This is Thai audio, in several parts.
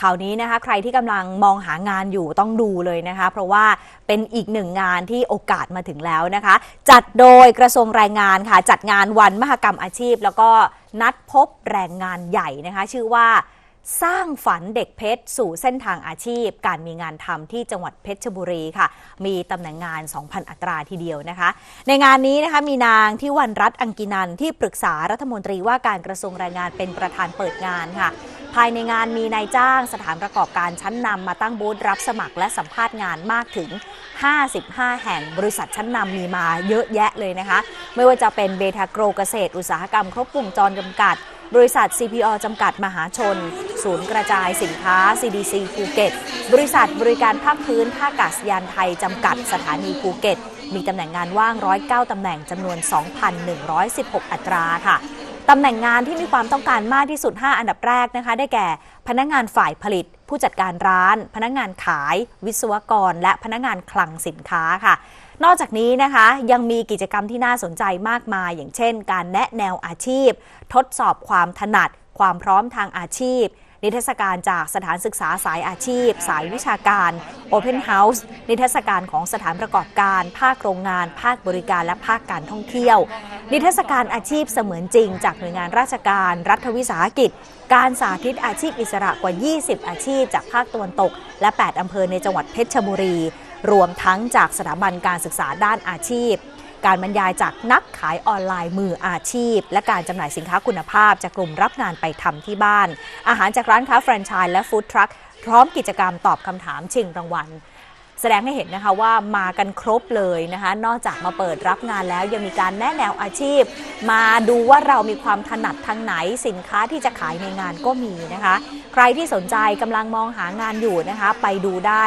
ข่าวนี้นะคะ ใครที่กำลังมองหางานอยู่ต้องดูเลยนะคะ เพราะว่าเป็นอีกหนึ่งงานที่โอกาสมาถึงแล้วนะคะ จัดโดยกระทรวงแรงงานค่ะ จัดงานวันมหกรรมอาชีพ แล้วก็นัดพบแรงงานใหญ่นะคะ ชื่อว่า สร้างฝันเด็กเพชร สู่เส้นทางอาชีพ การมีงานทำที่จังหวัดเพชรบุรีค่ะ มีตำแหน่งงาน 2,000 อัตราทีเดียวนะคะ ในงานนี้นะคะมีนางที่วันรัตน์อังกินันที่ปรึกษารัฐมนตรีว่าการกระทรวงแรงงานเป็นประธานเปิดงานค่ะ ภายในงานมีนายจ้างสถานประกอบการชั้นนำมาตั้งบูธรับสมัครและสัมภาษณ์งานมากถึง 55 แห่งบริษัทชั้นนำมีมาเยอะแยะเลยนะคะ ไม่ว่าจะเป็นเบทาโกรเกษตร อุตสาหกรรมครบวงจรจำกัด บริษัท CPO จำกัดมหาชน ศูนย์กระจายสินค้า CDC ภูเก็ต บริษัทบริการภาคพื้นท่ากาศยานไทย จำกัดสถานีภูเก็ต มีตำแหน่งงานว่าง 109 ตำแหน่งจำนวน 2,116 อัตราค่ะตำแหน่งงานที่มีความต้องการมากที่สุด 5 อันดับแรกนะคะ ได้แก่ พนักงานฝ่ายผลิต ผู้จัดการร้าน พนักงานขาย วิศวกร และพนักงานคลังสินค้าค่ะ นอกจากนี้นะคะยังมีกิจกรรมที่น่าสนใจมากมาย อย่างเช่น การแนะแนวอาชีพ ทดสอบความถนัด ความพร้อมทางอาชีพ นิทรรศการจากสถานศึกษาสายอาชีพ สายวิชาการ Open House นิทรรศการของสถานประกอบการ ภาคโรงงาน ภาคบริการและภาคการท่องเที่ยว นิทรรศการอาชีพเสมือนจริง จากหน่วยงานราชการ รัฐวิสาหกิจ การสาธิตอาชีพอิสระกว่า 20 อาชีพ จากภาคตะวันตก และ 8 อำเภอในจังหวัดเพชรบุรี รวมทั้งจากสถาบันการศึกษาด้านอาชีพ การบรรยายจากนักขายออนไลน์มืออาชีพ และการจำหน่ายสินค้าคุณภาพจากกลุ่มรับงานไปทำที่บ้าน อาหารจากร้านค้าแฟรนไชส์และฟู้ดทรัคพร้อมกิจกรรมตอบคำถามชิงรางวัลแสดงให้เห็นนะคะว่ามากันครบเลยนะคะ นอกจากมาเปิดรับงานแล้วยังมีการแนะแนวอาชีพ มาดูว่าเรามีความถนัดทางไหนสินค้าที่จะขายในงานก็มีนะคะ ใครที่สนใจกำลังมองหางานอยู่นะคะ ไปดูได้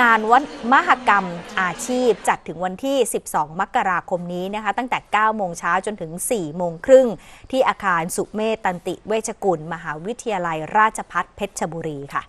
งานวันมหกรรมอาชีพจัดถึงวันที่ 12 มกราคมนี้นะคะ ตั้งแต่ 9 โมงเช้าจนถึง 4 โมงครึ่ง ที่อาคารสุเมธตันติเวชกุล มหาวิทยาลัยราชพัฒเพชรบุรีค่ะ